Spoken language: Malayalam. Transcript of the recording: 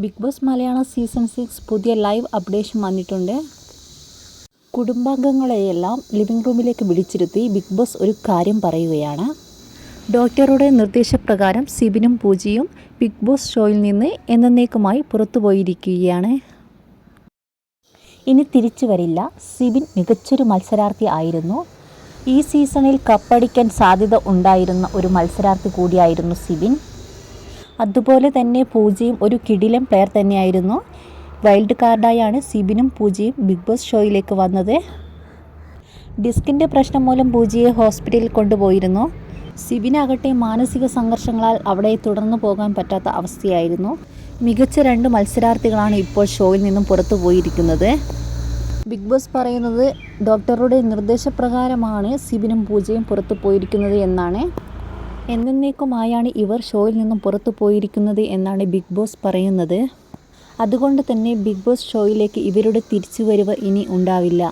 Big Boss Malayalam season six പുതിയ ലൈവ് അപ്ഡേഷൻ വന്നിട്ടുണ്ട്. കുടുംബാംഗങ്ങളെയെല്ലാം ലിവിംഗ് റൂമിലേക്ക് വിളിച്ചിരുത്തി ബിഗ് ബോസ് ഒരു കാര്യം പറയുകയാണ്. ഡോക്ടറുടെ നിർദ്ദേശപ്രകാരം സിബിനും പൂജയും ബിഗ് ബോസ് ഷോയിൽ നിന്ന് എന്നേക്കുമായി പുറത്തുപോയിരിക്കുകയാണ്. ഇനി തിരിച്ചു വരില്ല. സിബിൻ മികച്ചൊരു മത്സരാർത്ഥി ആയിരുന്നു. ഈ സീസണിൽ കപ്പടിക്കാൻ സാധ്യത ഉണ്ടായിരുന്ന ഒരു മത്സരാർത്ഥി കൂടിയായിരുന്നു സിബിൻ. അതുപോലെ തന്നെ പൂജയും ഒരു കിടിലം പ്ലെയർ തന്നെയായിരുന്നു. വൈൽഡ് കാർഡായാണ് സിബിനും പൂജയും ബിഗ് ബോസ് ഷോയിലേക്ക് വന്നത്. ഡിസ്കിന്റെ പ്രശ്നം മൂലം പൂജയെ ഹോസ്പിറ്റലിൽ കൊണ്ടുപോയിരുന്നു. സിബിനാകട്ടെ മാനസിക സംഘർഷങ്ങളാൽ അവിടെ തുടർന്നു പോകാൻ പറ്റാത്ത അവസ്ഥയായിരുന്നു. മികച്ച രണ്ട് മത്സരാർത്ഥികളാണ് ഇപ്പോൾ ഷോയിൽ നിന്നും പുറത്തു പോയിരിക്കുന്നത്. ബിഗ് ബോസ് പറയുന്നത് ഡോക്ടറുടെ നിർദ്ദേശപ്രകാരമാണ് സിബിനും പൂജയും പുറത്തു പോയിരിക്കുന്നത് എന്നാണ്. എന്നേക്കുമായാണ് ഇവർ ഷോയിൽ നിന്നും പുറത്തു പോയിരിക്കുന്നത് എന്നാണ് ബിഗ് ബോസ് പറയുന്നത്. അതുകൊണ്ട് തന്നെ ബിഗ് ബോസ് ഷോയിലേക്ക് ഇവരുടെ തിരിച്ചുവരവ് ഇനി ഉണ്ടാവില്ല.